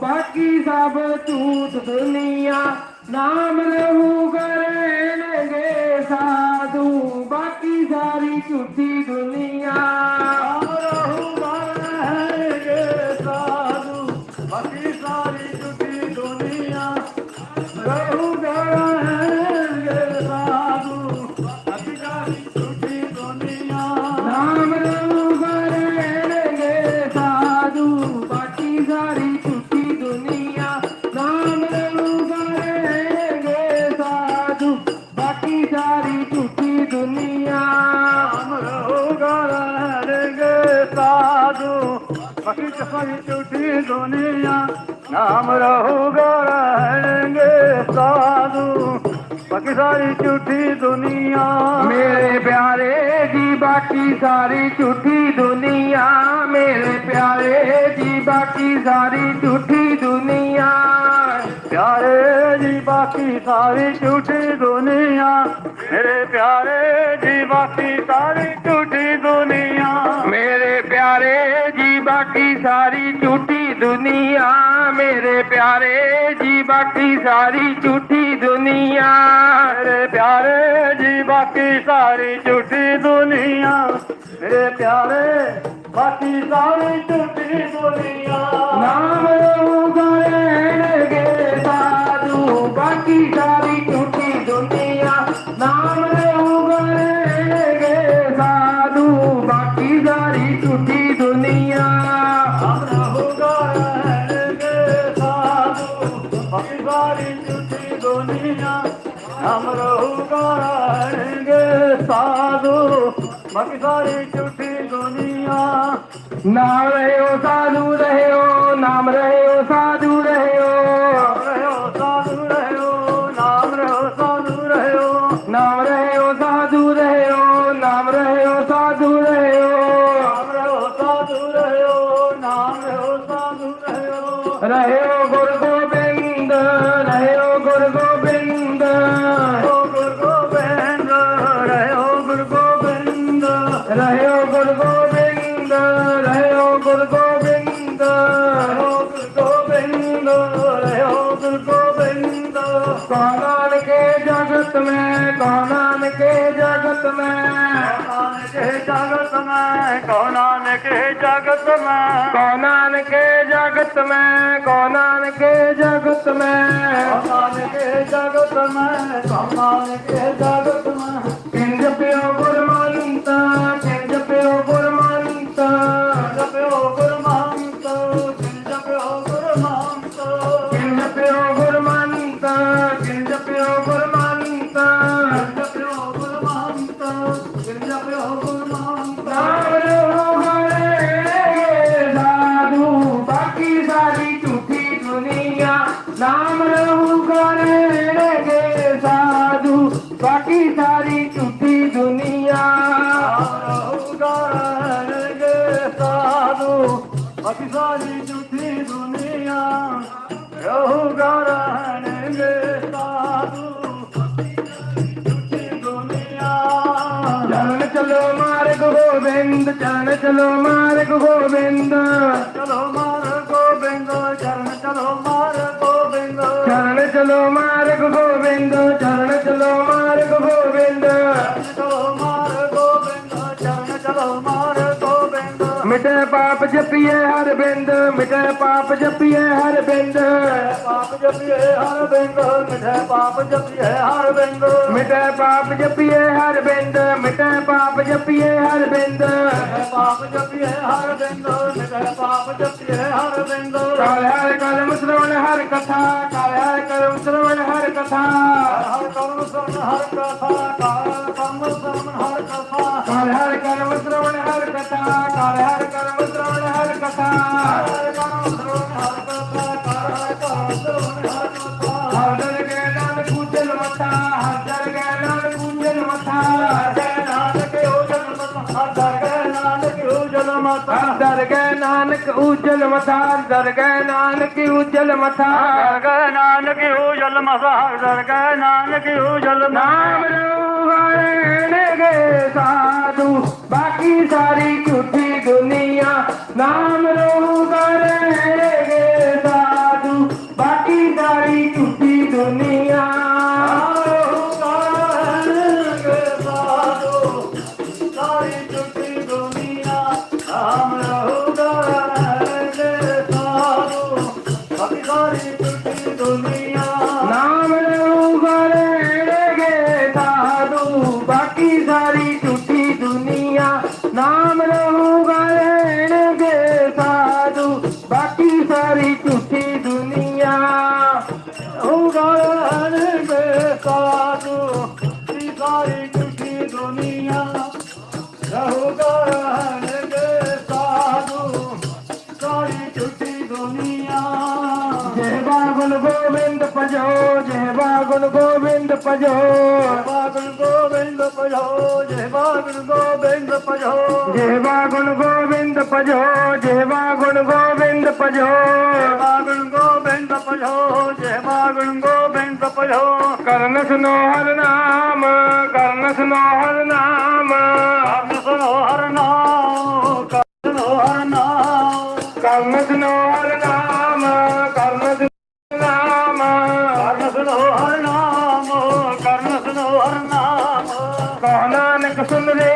बाकी सब तू दुनिया नाम रहू। गणगे साधु। पकिट दुनिया नाम रहूगा रहेंगे साधु। बाकी सारी झूठी दुनिया। मेरे प्यारे जी बाकी सारी झूठी दुनिया। मेरे प्यारे जी बाकी सारी झूठी दुनिया। प्यारे जी बाकी सारी झूठी दुनिया। मेरे प्यारे जी बाकी ਬਾਕੀ ਸਾਰੀ ਝੂਠੀ ਦੁਨੀਆ ਮੇਰੇ ਪਿਆਰੇ ਜੀ ਬਾਕੀ ਸਾਰੀ ਝੂਠੀ ਦੁਨੀਆ ਮੇਰੇ ਪਿਆਰੇ ਜੀ ਬਾਕੀ ਸਾਰੀ ਝੂਠੀ ਦੁਨੀਆ ਮੇਰੇ ਪਿਆਰੇ ਬਾਕੀ ਸਾਰੀ ਝੂਠੀ ਦੁਨੀਆ ਨਾਮ ਰਹੂਗਾ ਰਹਿਣਗੇ ਸਾਧੂ ਬਾਕੀ ਸਾਰੀ हम रहूंगे साधु बाकी सारी दुनिया। नाम रहे हो साधु रहे हो नाम रहे कानन के जगत में कौनान के जगत में। के जगत में कौनान के जगत में। कानन के जगत में कानन के जगत में। कानन के जगत में कानन के जगत में। नाम रहूंगा के साधु बाकी सारी टूटी दुनिया के साधु बाकी सारी टूटी दुनिया रहूंगा के साधु चलो मारे गोविंद चरण चलो मारे गोविंद ਜਪੀਏ ਹਰ ਬਿੰਦ ਮਿਟੇ ਪਾਪ ਜਪੀਏ ਹਰ ਬਿੰਦ। ਪਾਪ ਜਪੀਏ ਹਰ ਬਿੰਦ ਮਿਠੇ ਪਾਪ ਜਪੀਏ ਹਰ ਬਿੰਦ। ਮਿਟੇ ਪਾਪ ਜਪੀਏ ਹਰ ਬਿੰਦ ਮਿਟੇ ਪਾਪ ਜਪੀਏ ਹਰ ਬਿੰਦ। ਪਾਪ ਜਪੀਏ ਹਰ ਬਿੰਦ ਮਿਟੇ ਪਾਪ ਜਪੀਏ ਹਰ ਬਿੰਦ। ਕਾਲ ਹਰ ਕਲਮ ਸਰਵਣ ਹਰ ਕਥਾ ਕਾਲ ਹਰ करम श्रवण हर कथा हर कर्म श्रवण हर कथा हर कथा हर श्रवण हर कथा काल हर कर्म श्रवण हर कथा दरगह नानक उजल मथार दरगह नानक उजल मथार दरगह नानक उज्जल मथार दरगह नानक उजल नाम गे साधु बाकी सारी झूठी दुनिया। नाम रू बाकी सारी टूटी दुनिया नाम रहूंगा ਭਜੋ ਜੈ ਬਾਗੁਲ ਗੋਬਿੰਦ ਭਜੋ। ਬਾਗਲ ਗੋਬਿੰਦ ਭਜੋ ਜੈ ਬਾਗਲ ਗੋਬਿੰਦ ਭਜੋ। ਜੈ ਬਾਗੁਲ ਗੋਬਿੰਦ ਭਜੋ ਜੈ ਬਾਗੁਲ ਗੋਬਿੰਦ ਭਜੋ। ਬਾਗਲ ਗੋਬਿੰਦ ਭਜੋ ਜੈ ਬਾਗਲ ਗੋਬਿੰਦ ਭਜੋ। ਕਰਨ ਸੁਨੋ ਹਰ ਨਾਮ ਕਰਨ ਸੁਨੋ ਹਰ ਨਾਮ। ਕਰਨ ਸੁਨੋ ਹਰ ਨਾਮ ਕਰਨ ਸੁਨੋ ਹਰ ਨਾਮ। ਕਰਨ ਸੁਨੋ कहना न सुन रे